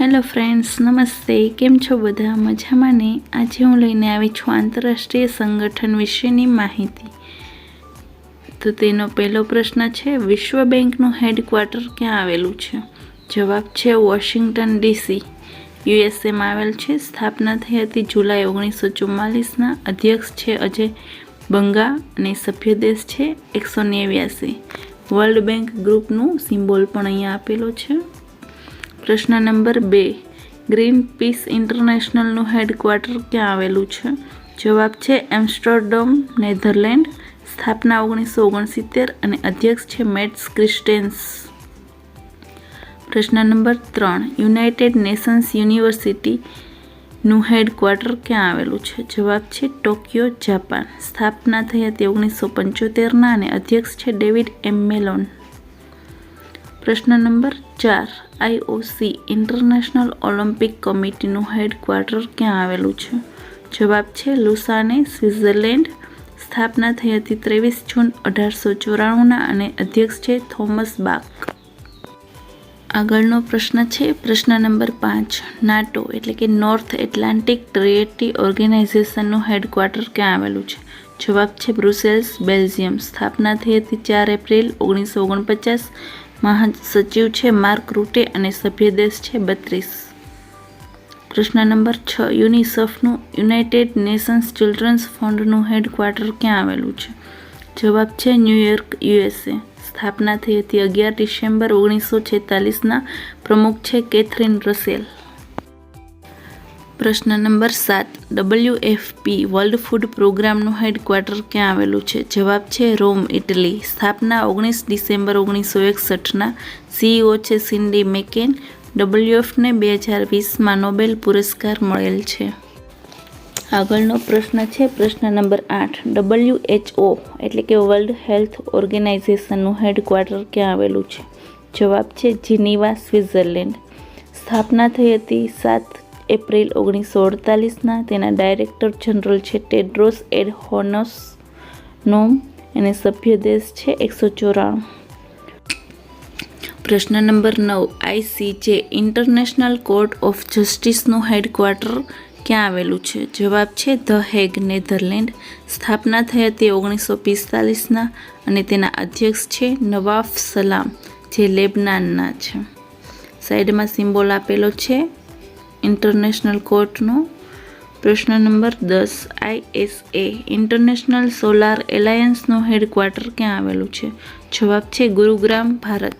Hello friends, નમસ્તે. કેમ છો બધા? મજામાં ને? આજે હું લઈને આવી છું આંતરરાષ્ટ્રીય સંગઠન વિશેની માહિતી. તો તેનો પહેલો પ્રશ્ન છે, વિશ્વ બેંકનું હેડક્વાર્ટર ક્યાં આવેલું છે? જવાબ છે, વોશિંગ્ટન ડીસી. યુએસએમાં આવેલ છે, સ્થાપના થઈ હતી જુલાઈ ઓગણીસો ચુમ્માલીસના અધ્યક્ષ છે અજય બંગા અને સભ્ય દેશ છે એકસો નેવ્યાસી. વર્લ્ડ બેંક ગ્રુપનું સિમ્બોલ પણ અહીંયા આપેલો છે. પ્રશ્ન નંબર બે. ગ્રીન પીસ ઇન્ટરનેશનલનું હેડક્વાર્ટર ક્યાં આવેલું છે? જવાબ છે એમ્સ્ટરડમ, નેધરલેન્ડ. સ્થાપના ઓગણીસો ઓગણસિત્તેર અને અધ્યક્ષ છે મેટ્સ ક્રિસ્ટેન્સ. પ્રશ્ન નંબર ત્રણ. યુનાઇટેડ નેશન્સ યુનિવર્સિટીનું હેડક્વાર્ટર ક્યાં આવેલું છે? જવાબ છે ટોક્યો, જાપાન. સ્થાપના થઈ હતી ઓગણીસો પંચોતેરના અને અધ્યક્ષ છે ડેવિડ એમ મેલોન. પ્રશ્ન નંબર ચાર. આઈઓસી ઇન્ટરનેશનલ ઓલિમ્પિક કમિટીનું હેડક્વાર્ટર ક્યાં આવેલું છે? જવાબ છે લુસાને, સ્વિટ્ઝરલેન્ડ. સ્થાપના થઈ હતી ત્રેવીસ જૂન અઢારસો ચોરાણુંના અને અધ્યક્ષ છે થોમસ બાક. આગળનો પ્રશ્ન છે, પ્રશ્ન નંબર પાંચ. નાટો એટલે કે નોર્થ એટલાન્ટિક ટ્રીએટી ઓર્ગેનાઇઝેશનનું હેડક્વાર્ટર ક્યાં આવેલું છે? જવાબ છે બ્રુસેલ્સ, બેલ્જિયમ. સ્થાપના થઈ હતી ચાર એપ્રિલ ઓગણીસો ઓગણપચાસ. મહાસચિવ છે, માર્ક રૂટે અને સભ્ય દેશ છે, બત્રીસ. પ્રશ્ન નંબર છ, યુનિસેફનું યુનાઇટેડ નેશન્સ ચિલ્ડ્રન્સ ફંડનું હેડક્વાર્ટર ક્યાં આવેલું છે? જવાબ છે ન્યૂયોર્ક યુએસએ. સ્થાપના થઈ હતી અગિયાર ડિસેમ્બર ઓગણીસો છેતાલીસના. પ્રમુખ છે, કેથરીન રસેલ. પ્રશ્ન નંબર સાત. ડબલ્યુએફપી વર્લ્ડ ફૂડ પ્રોગ્રામનું હેડક્વાર્ટર ક્યાં આવેલું છે? જવાબ છે રોમ, ઇટલી. સ્થાપના ઓગણીસ ડિસેમ્બર ઓગણીસો એકસઠના સીઈઓ છે સિન્ડી મેકેન. ડબલ્યુએફને બે હજાર વીસમાં નોબેલ પુરસ્કાર મળેલ છે. આગળનો પ્રશ્ન છે પ્રશ્ન નંબર આઠ. ડબલ્યુએચઓ એટલે કે વર્લ્ડ હેલ્થ ઓર્ગેનાઇઝેશનનું હેડક્વાર્ટર ક્યાં આવેલું છે? જવાબ છે જીનીવા, સ્વિટ્ઝરલેન્ડ. સ્થાપના થઈ હતી સાત એપ્રિલ ઓગણીસો અડતાલીસના તેના ડાયરેક્ટર જનરલ છે ટેડ્રોસ એડહોનસ નોમ અને સભ્ય દેશ છે એકસો ચોરાણું. પ્રશ્ન નંબર નવ, આઈસીજે ઇન્ટરનેશનલ કોર્ટ ઓફ જસ્ટિસનું હેડક્વાર્ટર ક્યાં આવેલું છે? જવાબ છે ધ હેગ નેધરલેન્ડ. સ્થાપના થઈ હતી ઓગણીસો પિસ્તાલીસના અને તેના અધ્યક્ષ છે નવાફ સલામ, જે લેબનાનના છે. સાઈડમાં સિમ્બોલ આપેલો છે ઇન્ટરનેશનલ કોર્ટનો પ્રશ્ન નંબર દસ આઈએસએ ઇન્ટરનેશનલ સોલાર એલાયન્સનું હેડક્વાર્ટર ક્યાં આવેલું છે? જવાબ છે ગુરુગ્રામ, ભારત.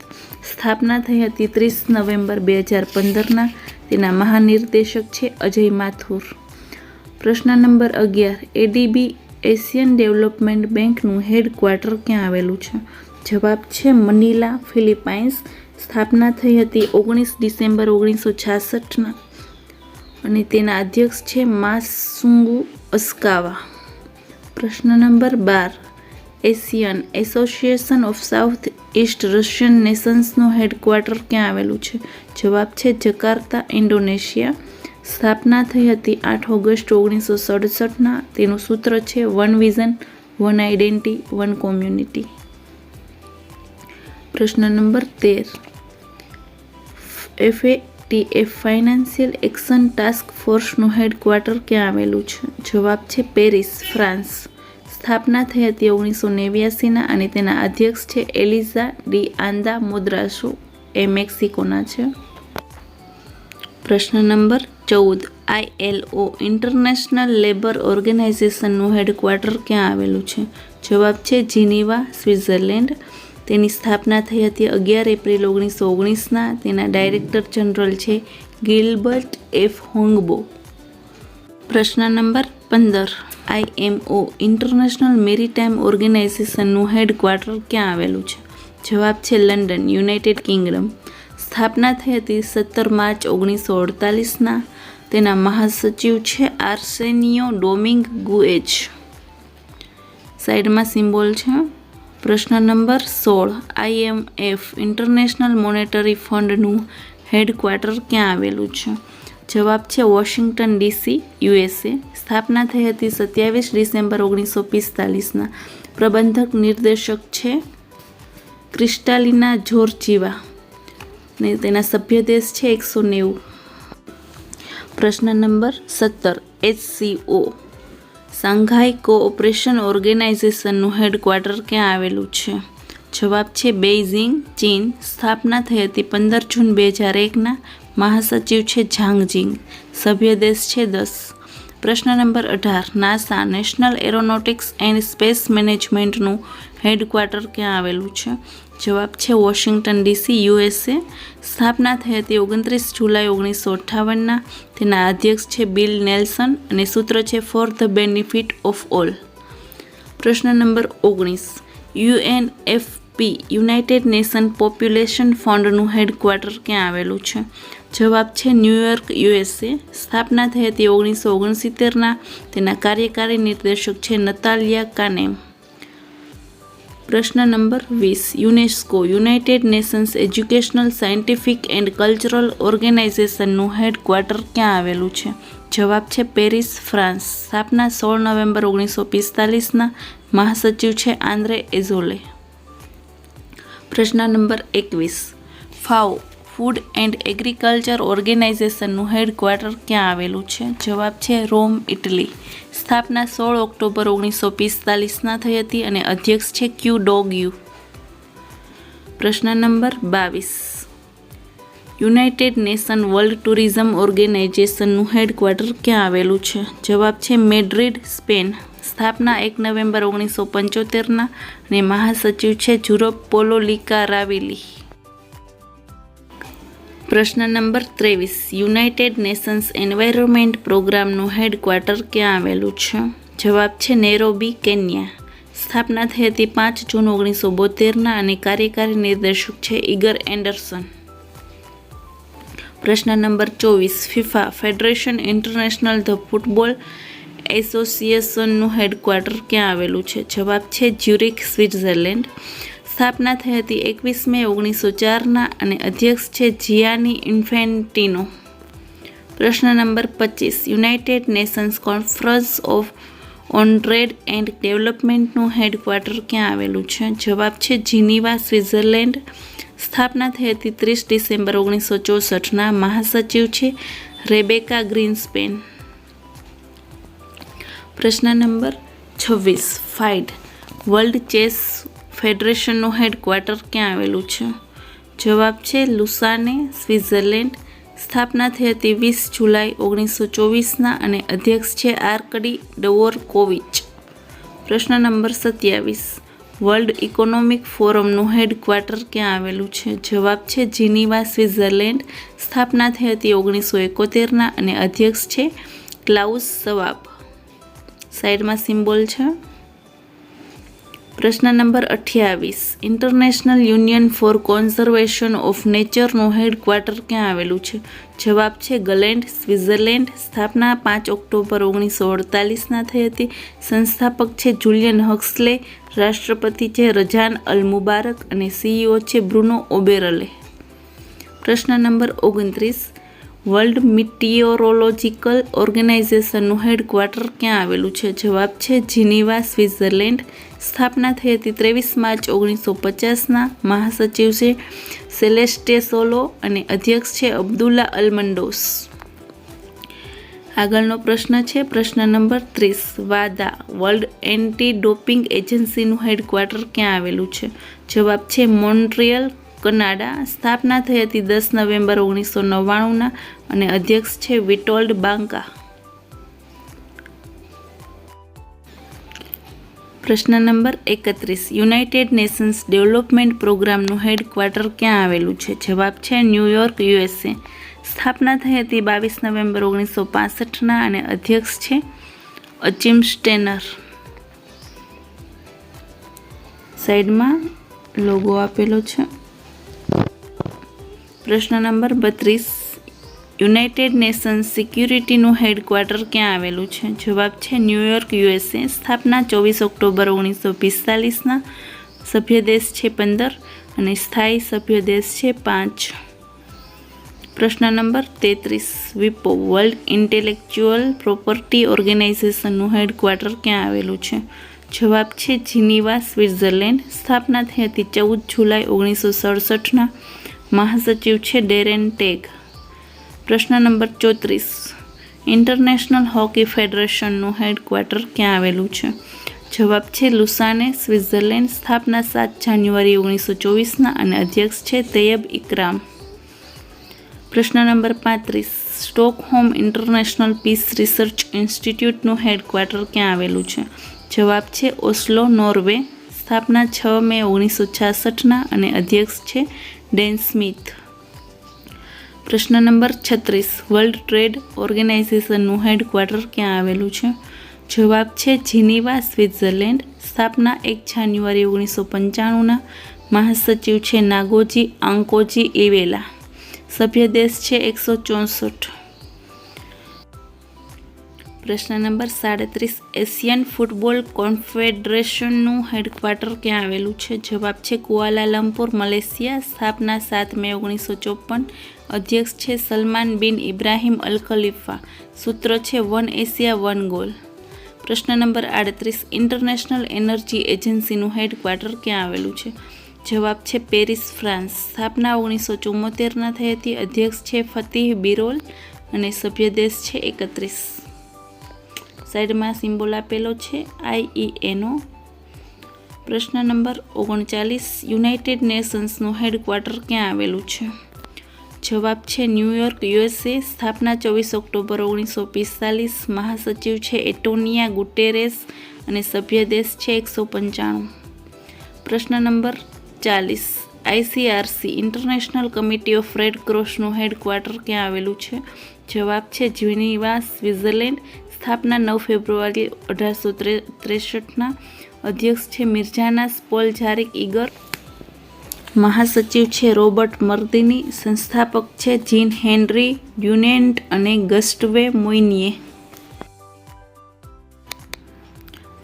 સ્થાપના થઈ હતી ત્રીસ નવેમ્બર બે હજાર પંદરના. તેના મહાનિર્દેશક છે અજય માથુર. પ્રશ્ન નંબર અગિયાર. એડીબી એશિયન ડેવલપમેન્ટ બેંકનું હેડક્વાર્ટર ક્યાં આવેલું છે? જવાબ છે મનીલા, ફિલિપાઇન્સ. સ્થાપના થઈ હતી ઓગણીસ ડિસેમ્બર ઓગણીસો છાસઠના. અને તેના અધ્યક્ષ છે માસુંગુ અસ્કાવા. પ્રશ્ન number bar. Asian association of south east Asian નેશન્સનું headquarter ક્યાં આવેલું છે? જવાબ છે જકાર્તા, ઇન્ડોનેશિયા. સ્થાપના થઈ હતી આઠ ઓગસ્ટ ઓગણીસો સડસઠના. તેનું સૂત્ર છે one vision, one identity, one community. પ્રશ્ન નંબર તેર. FA TF financial action task ફોર્સનું headquarter ક્યાં આવેલું છે? જવાબ છે પેરિસ, ફ્રાન્સ. સ્થાપના થઈ હતી ઓગણીસો નેવ્યાસીના અને તેના અધ્યક્ષ છે એલિઝા ડી આંદા મોદ્રાસો. એ મેક્સિકોના છે. પ્રશ્ન નંબર ચૌદ. આઈએલઓ ઇન્ટરનેશનલ લેબર ઓર્ગેનાઇઝેશનનું હેડક્વાર્ટર ક્યાં આવેલું છે? જવાબ છે જીનીવા, સ્વિટ્ઝરલેન્ડ. તેની સ્થાપના થઈ હતી અગિયાર એપ્રિલ ઓગણીસો ઓગણીસના. તેના ડાયરેક્ટર જનરલ છે ગિલબર્ટ એફ હોંગબો. પ્રશ્ન નંબર પંદર. આઈએમઓ ઇન્ટરનેશનલ મેરીટાઈમ ઓર્ગેનાઇઝેશનનું હેડક્વાર્ટર ક્યાં આવેલું છે? જવાબ છે લંડન, યુનાઇટેડ કિંગડમ. સ્થાપના થઈ હતી સત્તર માર્ચ ઓગણીસો અડતાલીસના. તેના મહાસચિવ છે આર્સેનિયો ડોમિંગ ગુએચ. સાઈડમાં સિમ્બોલ છે પ્રશ્ન નંબર સોળ. આઈએમએફ ઇન્ટરનેશનલ મોનેટરી ફંડનું હેડક્વાર્ટર ક્યાં આવેલું છે? જવાબ છે વોશિંગ્ટન ડીસી, યુએસએ. સ્થાપના થઈ હતી સત્યાવીસ ડિસેમ્બર ઓગણીસો પિસ્તાલીસના. પ્રબંધક નિર્દેશક છે ક્રિસ્ટાલિના જોર્જીવા. ને તેના સભ્ય દેશ છે એકસો નેવું. પ્રશ્ન નંબર સત્તર, એચસીઓ. સાંઘાઈ કોઓપરેશન ઓર્ગેનાઇઝેશનનું હેડક્વાર્ટર ક્યાં આવેલું છે? જવાબ છે બેઇઝિંગ ચીન. સ્થાપના થઈ હતી પંદર જૂન બે હજાર એકના. મહાસચિવ છે ઝાંગજિંગ. સભ્ય દેશ છે દસ. પ્રશ્ન નંબર અઢાર. NASA national aeronautics and space મેનેજમેન્ટનું headquarter ક્યાં આવેલું છે? જવાબ છે વોશિંગ્ટન ડીસી, યુએસએ. સ્થાપના થઈ હતી ઓગણત્રીસ જુલાઈ ઓગણીસો અઠ્ઠાવનના. તેના અધ્યક્ષ છે બિલ નેલ્સન અને સૂત્ર છે for the benefit of all. પ્રશ્ન નંબર ઓગણીસ. યુએનએફપી, યુનાઇટેડ નેશન પોપ્યુલેશન ફંડનું હેડક્વાર્ટર ક્યાં આવેલું છે? જવાબ છે ન્યૂયોર્ક યુએસએ સ્થાપના થઈ હતી ઓગણીસો ઓગણસિત્તેરના. તેના કાર્યકારી નિર્દેશક છે નતાલિયા કાનેમ પ્રશ્ન નંબર વીસ. UNESCO, United Nations educational, scientific and cultural ઓર્ગેનાઇઝેશનનું headquarter ક્યાં આવેલું છે? જવાબ છે પેરિસ, ફ્રાન્સ. સ્થાપના સોળ નવેમ્બર ઓગણીસો પિસ્તાલીસના. મહાસચિવ છે આંદ્રે એઝોલે. પ્રશ્ન નંબર એકવીસ. ફાઓ ફૂડ એન્ડ એગ્રીકલ્ચર ઓર્ગેનાઇઝેશનનું હેડક્વાર્ટર ક્યાં આવેલું છે? જવાબ છે રોમ, ઇટલી. સ્થાપના સોળ ઓક્ટોબર ઓગણીસો પિસ્તાલીસના થઈ હતી અને અધ્યક્ષ છે ક્યુ ડોગ યુ. પ્રશ્ન નંબર બાવીસ. યુનાઇટેડ નેશન વર્લ્ડ ટુરિઝમ ઓર્ગેનાઇઝેશનનું હેડક્વાર્ટર ક્યાં આવેલું છે? જવાબ છે મેડ્રિડ, સ્પેન. સ્થાપના એક નવેમ્બર ઓગણીસો પંચોતેરના અને મહાસચિવ છે જુરોપ પોલોલિકા રાવિલી પ્રશ્ન નંબર ત્રેવીસ. યુનાઇટેડ નેશન્સ એન્વાયરમેન્ટ પ્રોગ્રામનું હેડક્વાર્ટર ક્યાં આવેલું છે? જવાબ છે નેરોબી, કેન્યા. સ્થાપના થઈ હતી પાંચ જૂન ઓગણીસો બોતેરના અને કાર્યકારી નિર્દેશક છે ઇગર એન્ડરસન. પ્રશ્ન નંબર ચોવીસ. FIFA federation international the football એસોસિએશનનું headquarter ક્યાં આવેલું છે? જવાબ છે જ્યુરિક સ્વિટ્ઝરલેન્ડ. સ્થાપના થઈ હતી એકવીસ મે ઓગણીસો ચારના અને અધ્યક્ષ છે જિયાની ઇન્ફેન્ટિનો. પ્રશ્ન નંબર પચીસ. United Nations conference of on trade and ડેવલપમેન્ટનું headquarter ક્યાં આવેલું છે? જવાબ છે જીનીવા, સ્વિટ્ઝરલેન્ડ. સ્થાપના થઈ હતી ત્રીસ ડિસેમ્બર ઓગણીસો ચોસઠના. મહાસચિવ છે રેબેકા ગ્રીનસ્પેન. પ્રશ્ન નંબર છવ્વીસ. ફાઇડ. વર્લ્ડ ચેસ ફેડરેશનનું હેડક્વાર્ટર ક્યાં આવેલું છે? જવાબ છે લુસાને, સ્વિટ્ઝરલેન્ડ. સ્થાપના થઈ હતી વીસ જુલાઈ ઓગણીસો ચોવીસના અને અધ્યક્ષ છે આર્કડી ડવોરકોવિચ. પ્રશ્ન નંબર સત્યાવીસ. વર્લ્ડ ઇકોનોમિક ફોરમનું હેડક્વાર્ટર ક્યાં આવેલું છે? જવાબ છે જીનીવા, સ્વિટ્ઝરલેન્ડ. સ્થાપના થઈ હતી ઓગણીસો એકોતેરના અને અધ્યક્ષ છે ક્લાઉસ સવાબ. સાઈડમાં સિમ્બોલ છે. પ્રશ્ન નંબર અઠ્યાવીસ. International union for conservation of નેચરનું headquarter ક્યાં આવેલું છે? જવાબ છે ગલેન્ડ, સ્વિટ્ઝરલેન્ડ. સ્થાપના પાંચ ઓક્ટોબર ઓગણીસો અડતાલીસના થઈ હતી. સંસ્થાપક છે જુલિયન હક્સલે. રાષ્ટ્રપતિ છે રજાન અલ મુબારક અને સીઈઓ છે બ્રુનો ઓબેરલે. પ્રશ્ન નંબર ઓગણત્રીસ. વર્લ્ડ મિટિયોરોલોજીકલ ઓર્ગેનાઇઝેશનનું હેડક્વાર્ટર ક્યાં આવેલું છે? જવાબ છે જીનીવા, સ્વિટ્ઝરલેન્ડ. સ્થાપના થઈ હતી ત્રેવીસ માર્ચ ઓગણીસો પચાસના મહાસચિવ છે સેલેસ્ટે સોલો અને અધ્યક્ષ છે અબ્દુલ્લા અલમંડોસ. આગળનો પ્રશ્ન છે પ્રશ્ન નંબર ત્રીસ, વાદા, વર્લ્ડ એન્ટી ડોપિંગ એજન્સીનું હેડક્વાર્ટર ક્યાં આવેલું છે? જવાબ છે મોન્ટ્રિયલ, કનાડા. સ્થાપના થઈ હતી દસ નવેમ્બર ઓગણીસો નવ્વાણુંના અને અધ્યક્ષ છે વિટોલ્ડ બાંકા. પ્રશ્ન નંબર એકત્રીસ. યુનાઇટેડ નેશન્સ ડેવલપમેન્ટ પ્રોગ્રામનું હેડક્વાર્ટર ક્યાં આવેલું છે? જવાબ છે ન્યૂયોર્ક યુએસએ સ્થાપના થઈ હતી બાવીસ નવેમ્બર ઓગણીસો પાસઠના અને અધ્યક્ષ છે અચિમ સ્ટેનર. સાઈડમાં લોગો આપેલો છે. પ્રશ્ન નંબર બત્રીસ. યુનાઇટેડ નેશન્સ સિક્યુરિટીનું હેડક્વાર્ટર ક્યાં આવેલું છે? જવાબ છે ન્યૂયોર્ક યુએસએ. સ્થાપના ચોવીસ ઓક્ટોબર ઓગણીસો પિસ્તાલીસના. સભ્ય દેશ છે પંદર અને સ્થાયી સભ્ય દેશ છે પાંચ. પ્રશ્ન નંબર તેત્રીસ. વિપો વર્લ્ડ ઇન્ટેલેક્ચ્યુઅલ પ્રોપર્ટી ઓર્ગેનાઇઝેશનનું હેડક્વાર્ટર ક્યાં આવેલું છે? જવાબ છે, જીનીવા, સ્વિટ્ઝરલેન્ડ. સ્થાપના થઈ હતી ચૌદ જુલાઈ ઓગણીસો સડસઠના. મહાસચિવ છે ડેરેન ટેગ. પ્રશ્ન નંબર ચોત્રીસ. ઇન્ટરનેશનલ હોકી ફેડરેશનનું હેડક્વાર્ટર ક્યાં આવેલું છે? જવાબ છે લુસાને, સ્વિટ્ઝરલેન્ડ સ્થાપના સાત જાન્યુઆરી ઓગણીસો ચોવીસના અને અધ્યક્ષ છે તૈયબ ઇકરામ. પ્રશ્ન નંબર પાંત્રીસ. સ્ટોકહોમ ઇન્ટરનેશનલ પીસ રિસર્ચ ઇન્સ્ટિટ્યૂટનું હેડક્વાર્ટર ક્યાં આવેલું છે? જવાબ છે ઓસ્લો, નોર્વે. સ્થાપના છ મે ઓગણીસો છાસઠના અને અધ્યક્ષ છે ડેન સ્મિથ. પ્રશ્ન નંબર છત્રીસ. વર્લ્ડ ટ્રેડ ઓર્ગેનાઇઝેશનનું હેડક્વાર્ટર ક્યાં આવેલું છે? જવાબ છે જીનીવા, સ્વિટ્ઝરલેન્ડ. સ્થાપના એક જાન્યુઆરી ઓગણીસો પંચાણુંના. મહાસચિવ છે નાગોજી, આંકોજી, ઇવેલા. સભ્ય દેશ છે એકસો ચોસઠ. પ્રશ્ન નંબર સાડત્રીસ, એશિયન ફૂટબોલ કોન્ફેડરેશનનું હેડક્વાર્ટર ક્યાં આવેલું છે? જવાબ છે કુઆલાલંપુર, મલેશિયા. સ્થાપના સાત મે, ઓગણીસો ચોપન. અધ્યક્ષ છે સલમાન બિન ઇબ્રાહિમ અલ ખલીફા. સૂત્ર છે વન એશિયા, વન ગોલ. પ્રશ્ન નંબર આડત્રીસ, ઇન્ટરનેશનલ એનર્જી એજન્સીનું હેડક્વાર્ટર ક્યાં આવેલું છે? જવાબ છે પેરિસ, ફ્રાન્સ. સ્થાપના ઓગણીસો ચુમ્મોતેરના થઈ હતી. અધ્યક્ષ છે ફતીહ બિરોલ અને સભ્ય દેશ છે એકત્રીસ. સાઈડમાં સિમ્બોલ આપેલો છે આઈઈએનો પ્રશ્ન નંબર ઓગણચાલીસ, યુનાઇટેડ નેશન્સનું હેડક્વાર્ટર ક્યાં આવેલું છે? જવાબ છે ન્યૂયોર્ક, યુએસએ. સ્થાપના ચોવીસ ઓક્ટોબર ઓગણીસો પિસ્તાલીસ. મહાસચિવ છે એટોનિયા ગુટેરેસ અને સભ્ય દેશ છે એકસો પંચાણું. પ્રશ્ન નંબર ચાલીસ ICRC international committee of red ક્રોસનું headquarter ક્યાં આવેલું છે? જવાબ છે જ્યુનિવા સ્વિટ્ઝરલેન્ડ. સ્થાપના નવ ફેબ્રુઆરી અઢારસો ત્રેસઠના અધ્યક્ષ છે મિર્જાના સ્પોલ જારિક ઇગર મહાસચિવ છે રોબર્ટ મર્દિની. સંસ્થાપક છે જીન હેનરી ડ્યુનેન્ટ અને ગસ્ટવે મોઇનિયે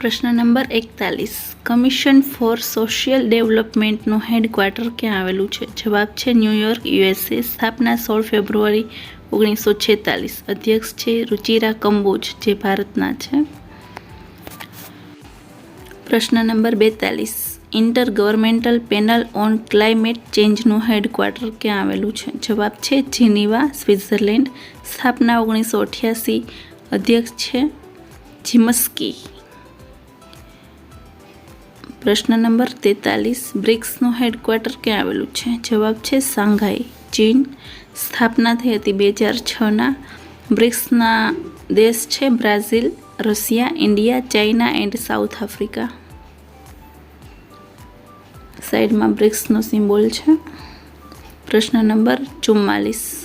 પ્રશ્ન નંબર એકતાલીસ. કમિશન ફોર સોશિયલ ડેવલપમેન્ટનું હેડક્વાર્ટર ક્યાં આવેલું છે? જવાબ છે ન્યૂયોર્ક યુએસએ સ્થાપના સોળ ફેબ્રુઆરી ઓગણીસો છેતાલીસ. અધ્યક્ષ છે રુચિરા કંબોજ, જે ભારતના છે. પ્રશ્ન નંબર બેતાલીસ. Inter governmental panel on climate ચેન્જનું headquarter ક્યાં આવેલું છે? જવાબ છે જીનીવા, સ્વિટ્ઝરલેન્ડ. સ્થાપના ઓગણીસો અઠ્યાસી. અધ્યક્ષ છે જીમસ્કી. પ્રશ્ન નંબર તેતાલીસ. બ્રિક્સનું હેડક્વાર્ટર ક્યાં આવેલું છે? જવાબ છે સાંઘાઈ ચીન. સ્થાપના થઈ હતી બે હજાર છના બ્રિક્સના દેશ છે Brazil, Russia, India, China and south Africa. સાઈડમાં બ્રિક્સનો સિમ્બોલ છે. પ્રશ્ન નંબર ચુમ્માલીસ.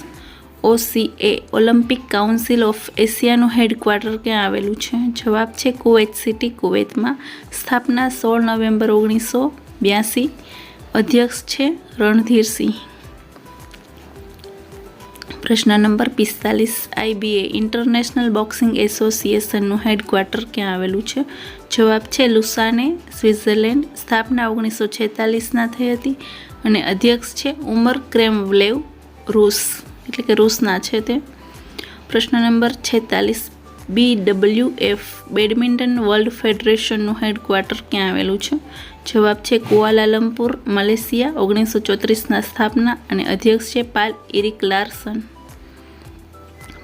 ઓસીએ, ઓલિમ્પિક કાઉન્સિલ ઓફ એશિયાનું હેડક્વાર્ટર ક્યાં આવેલું છે? જવાબ છે કુવૈત સિટી, કુવૈતમાં. સ્થાપના સોળ નવેમ્બર ઓગણીસો બ્યાસી. અધ્યક્ષ છે રણધીરસિંહ પ્રશ્ન નંબર પિસ્તાલીસ, આઈબીએ, ઇન્ટરનેશનલ બોક્સિંગ એસોસિએશનનું હેડક્વાર્ટર ક્યાં આવેલું છે? જવાબ છે લુસાને, સ્વિટ્ઝરલેન્ડ. સ્થાપના ઓગણીસો છેતાલીસના થઈ હતી. અને અધ્યક્ષ છે ઉમર ક્રેમવલેવ, રૂસ. એટલે કે રૂસના છે તે. પ્રશ્ન નંબર છેતાલીસ. B W F badminton world ફેડરેશનનું headquarter ક્યાં આવેલું છે? જવાબ છે કુઆલાલમપુર મલેશિયા, ઓગણીસો ચોત્રીસના સ્થાપના અને અધ્યક્ષ છે પાલ ઇરિક લાર્સન.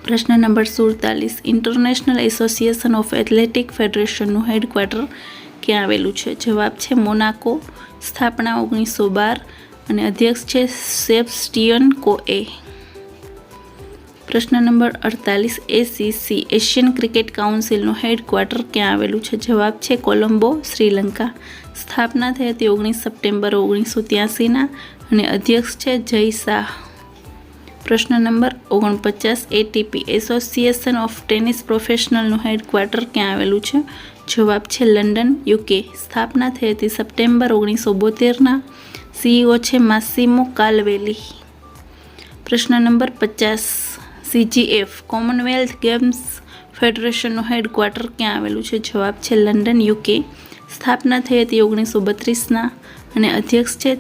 પ્રશ્ન નંબર સુડતાલીસ. ઇન્ટરનેશનલ એસોસિએશન ઓફ એથ્લેટિક ફેડરેશનનું હેડક્વાર્ટર ક્યાં આવેલું છે? જવાબ છે મોનાકો, સ્થાપના ઓગણીસો બાર અને અધ્યક્ષ છે સેબસ્ટિયન કોએ. પ્રશ્ન નંબર અડતાલીસ એસીસી એશિયન ક્રિકેટ કાઉન્સિલનું હેડક્વાર્ટર ક્યાં આવેલું છે? જવાબ છે કોલંબો, શ્રીલંકા. સ્થાપના થઈ હતી ઓગણીસ સપ્ટેમ્બર ઓગણીસો ત્યાસીના અને અધ્યક્ષ છે જય શાહ. પ્રશ્ન નંબર ઓગણપચાસ એટીપી એસોસિએશન ઓફ ટેનિસ પ્રોફેશનલનું હેડક્વાર્ટર ક્યાં આવેલું છે? જવાબ છે લંડન યુકે સ્થાપના થઈ હતી સપ્ટેમ્બર ઓગણીસો બોતેરના. સીઈઓ છે માસીમો કાલવેલી. પ્રશ્ન નંબર પચાસ સીજીએફ કોમનવેલ્થ ગેમ્સ ફેડરેશનનું હેડક્વાર્ટર ક્યાં આવેલું છે? જવાબ છે લંડન, યુકે. સ્થાપના થઈ હતી ઓગણીસો બત્રીસના અને અધ્યક્ષ છે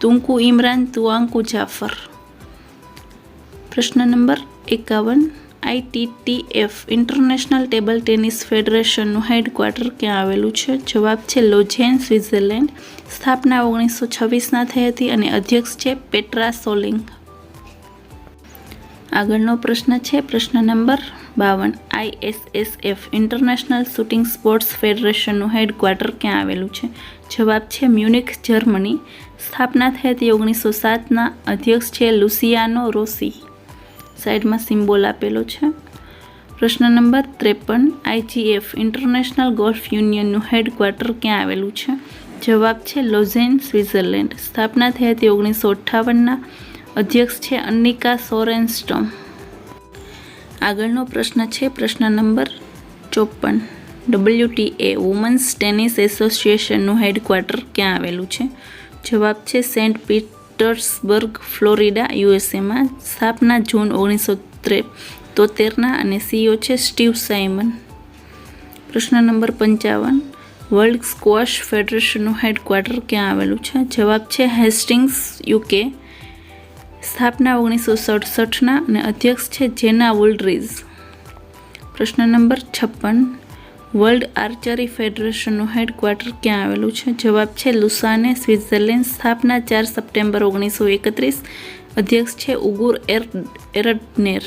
તુંકુ ઇમરાન તુઆંકુ જાફર. પ્રશ્ન નંબર એકાવન. આઈટીટીએફ ઇન્ટરનેશનલ ટેબલ ટેનિસ ફેડરેશનનું હેડક્વાર્ટર ક્યાં આવેલું છે? જવાબ છે લોજેન, સ્વિટ્ઝરલેન્ડ. સ્થાપના ઓગણીસો છવ્વીસના થઈ હતી અને અધ્યક્ષ છે પેટ્રા સોલિંગ. આગળનો પ્રશ્ન છે, પ્રશ્ન નંબર બાવન. આઈએસએસએફ ઇન્ટરનેશનલ શૂટિંગ સ્પોર્ટ્સ ફેડરેશનનું હેડક્વાર્ટર ક્યાં આવેલું છે? જવાબ છે મ્યુનિક જર્મની સ્થાપના થઈ હતી ઓગણીસો સાતના અધ્યક્ષ છે, લુસિયાનો રોસી. સાઈડમાં સિમ્બોલ આપેલો છે. પ્રશ્ન નંબર ત્રેપન. આઈજીએફ ઇન્ટરનેશનલ ગોલ્ફ યુનિયનનું હેડક્વાર્ટર ક્યાં આવેલું છે? જવાબ છે લોઝેન સ્વિટ્ઝરલેન્ડ સ્થાપના થઈ હતી ઓગણીસો અઠ્ઠાવનના અધ્યક્ષ છે અન્નિકા સોરેન્સ્ટોમ. આગળનો પ્રશ્ન છે પ્રશ્ન નંબર ચોપન ડબલ્યુટીએ વુમન્સ ટેનિસ એસોસિએશનનું હેડક્વાર્ટર ક્યાં આવેલું છે? જવાબ છે સેન્ટ પીટર્સબર્ગ, ફ્લોરિડા યુએસએમાં સ્થાપના જૂન ઓગણીસો ત્રે તોતેરના અને સીઓ છે સ્ટીવ સાઇમન. પ્રશ્ન નંબર પંચાવન. વર્લ્ડ સ્ક્વોશ ફેડરેશનનું હેડક્વાર્ટર ક્યાં આવેલું છે? જવાબ છે હેસ્ટિંગ્સ યુકે સ્થાપના ઓગણીસો સડસઠના અને અધ્યક્ષ છે જેના વુલ્ડરીઝ. પ્રશ્ન નંબર છપ્પન. વર્લ્ડ આર્ચરી ફેડરેશનનું હેડક્વાર્ટર ક્યાં આવેલું છે? જવાબ છે લુસાને, સ્વિટ્ઝરલેન્ડ. સ્થાપના ચાર સપ્ટેમ્બર ઓગણીસો એકત્રીસ. અધ્યક્ષ છે ઉગુર એર, એરડનેર.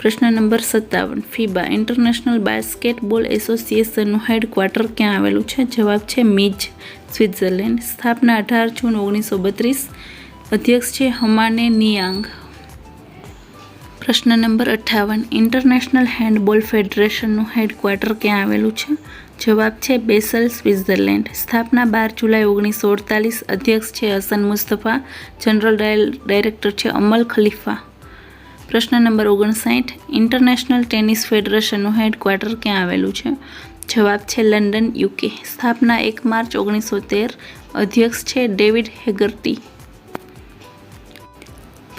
પ્રશ્ન નંબર સત્તાવન. ફીબા ઇન્ટરનેશનલ બાસ્કેટબોલ એસોસિએશનનું હેડક્વાર્ટર ક્યાં આવેલું છે? જવાબ છે મિજ, સ્વિટ્ઝરલેન્ડ. સ્થાપના અઢાર જૂન ઓગણીસો બત્રીસ. અધ્યક્ષ છે હમાને નિયાંગ. પ્રશ્ન નંબર અઠ્ઠાવન. ઇન્ટરનેશનલ હેન્ડબોલ ફેડરેશનનું હેડક્વાર્ટર ક્યાં આવેલું છે? જવાબ છે બેસલ, સ્વિટ્ઝરલેન્ડ. સ્થાપના બાર જુલાઈ ઓગણીસો અડતાલીસ અધ્યક્ષ છે હસન મુસ્તફા. જનરલ ડાયરેક્ટર છે અમલ ખલીફા. પ્રશ્ન નંબર ઓગણસાઠ. ઇન્ટરનેશનલ ટેનિસ ફેડરેશનનું હેડક્વાર્ટર ક્યાં આવેલું છે? જવાબ છે લંડન, યુકે. સ્થાપના એક માર્ચ ઓગણીસો તેર અધ્યક્ષ છે ડેવિડ હેગર્ટી.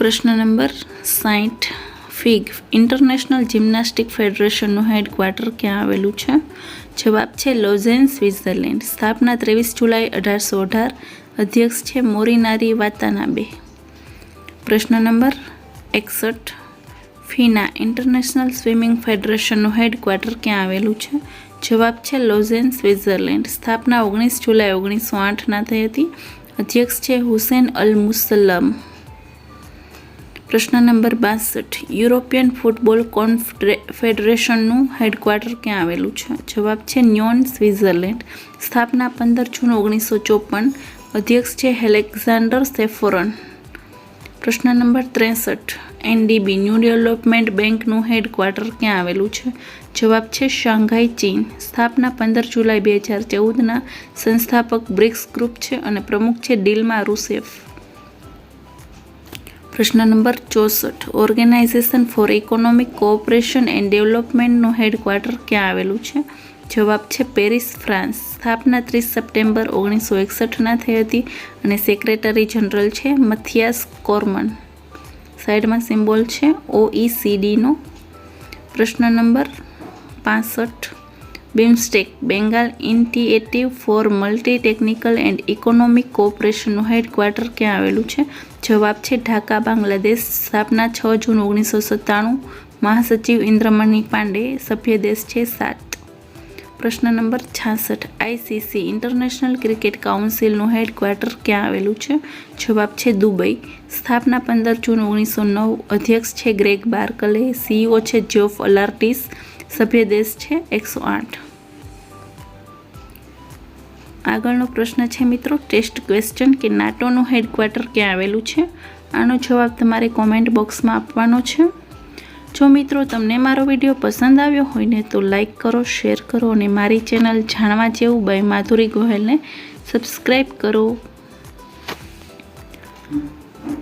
પ્રશ્ન નંબર સાઠ ફિગ. ઇન્ટરનેશનલ જિમ્નાસ્ટિક ફેડરેશનનું હેડક્વાર્ટર ક્યાં આવેલું છે? જવાબ છે લોઝેન, સ્વિટ્ઝરલેન્ડ. સ્થાપના ત્રેવીસ જુલાઈ અઢારસો અઢાર. અધ્યક્ષ છે મોરીનારી વાતાનાબે. પ્રશ્ન નંબર એકસઠ. ફીના ઇન્ટરનેશનલ સ્વિમિંગ ફેડરેશનનું હેડક્વાર્ટર ક્યાં આવેલું છે? જવાબ છે લોઝેન, સ્વિટ્ઝરલેન્ડ. સ્થાપના ઓગણીસ જુલાઈ ઓગણીસો આઠના થઈ હતી. અધ્યક્ષ છે હુસેન અલ મુસલ્લમ પ્રશ્ન નંબર બાસઠ. યુરોપિયન ફૂટબોલ કોન્ફેડરેશનનું હેડક્વાર્ટર ક્યાં આવેલું છે? જવાબ છે ન્યોન, સ્વિટ્ઝરલેન્ડ. સ્થાપના પંદર જૂન ઓગણીસો ચોપન. અધ્યક્ષ છે એલેક્ઝાન્ડર સેફોરન. પ્રશ્ન નંબર ત્રેસઠ. એનડીબી, ન્યૂ ડેવલપમેન્ટ બેંકનું હેડક્વાર્ટર ક્યાં આવેલું છે? જવાબ છે શાંઘાઈ, ચીન. સ્થાપના પંદર જુલાઈ બે હજાર ચૌદના સંસ્થાપક બ્રિક્સ ગ્રુપ છે અને પ્રમુખ છે ડીલમા રૂસેફ. પ્રશ્ન નંબર ચોસઠ. Organisation for economic cooperation and ડેવલપમેન્ટનું headquarter ક્યાં આવેલું છે? જવાબ છે પેરિસ, ફ્રાન્સ. સ્થાપના ત્રીસ સપ્ટેમ્બર ઓગણીસો એકસઠના થઈ હતી અને સેક્રેટરી જનરલ છે મથિયાસ કોર્મન. સાઈડમાં સિમ્બોલ છે ઓઈસીડીનો પ્રશ્ન નંબર પાસઠ. BIMSTEC Bengal initiative for multi technical and economic કોઓપરેશનનું headquarter ક્યાં આવેલું છે? જવાબ છે ઢાકા, બાંગ્લાદેશ. સ્થાપના છ જૂન ઓગણીસો સત્તાણું. મહાસચિવ ઇન્દ્રમણી પાંડે સભ્ય દેશ છે સાત. પ્રશ્ન નંબર છાસઠ. આઈસીસી ઇન્ટરનેશનલ ક્રિકેટ કાઉન્સિલનું હેડક્વાર્ટર ક્યાં આવેલું છે? જવાબ છે દુબઈ. સ્થાપના પંદર જૂન ઓગણીસો નવ. અધ્યક્ષ છે ગ્રેગ બાર્કલે. સીઈઓ છે જોફ અલાર્ટિસ. સભ્ય દેશ છે એકસો આઠ. આગળનો પ્રશ્ન છે, મિત્રો ટેસ્ટ ક્વેશ્ચન કે નાટોનું હેડક્વાર્ટર ક્યાં આવેલું છે? આનો જવાબ તમારે કોમેન્ટ બોક્સમાં આપવાનો છે. જો મિત્રો તમને મારો વીડિયો પસંદ આવ્યો હોય ને, તો લાઇક કરો શેર કરો અને મારી ચેનલ જાણવા જેવું બાય માધુરી ગોહેલને સબસ્ક્રાઈબ કરો.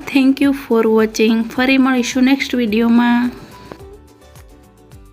થેન્ક યુ ફોર વોચિંગ ફરી મળીશું નેક્સ્ટ વિડીયોમાં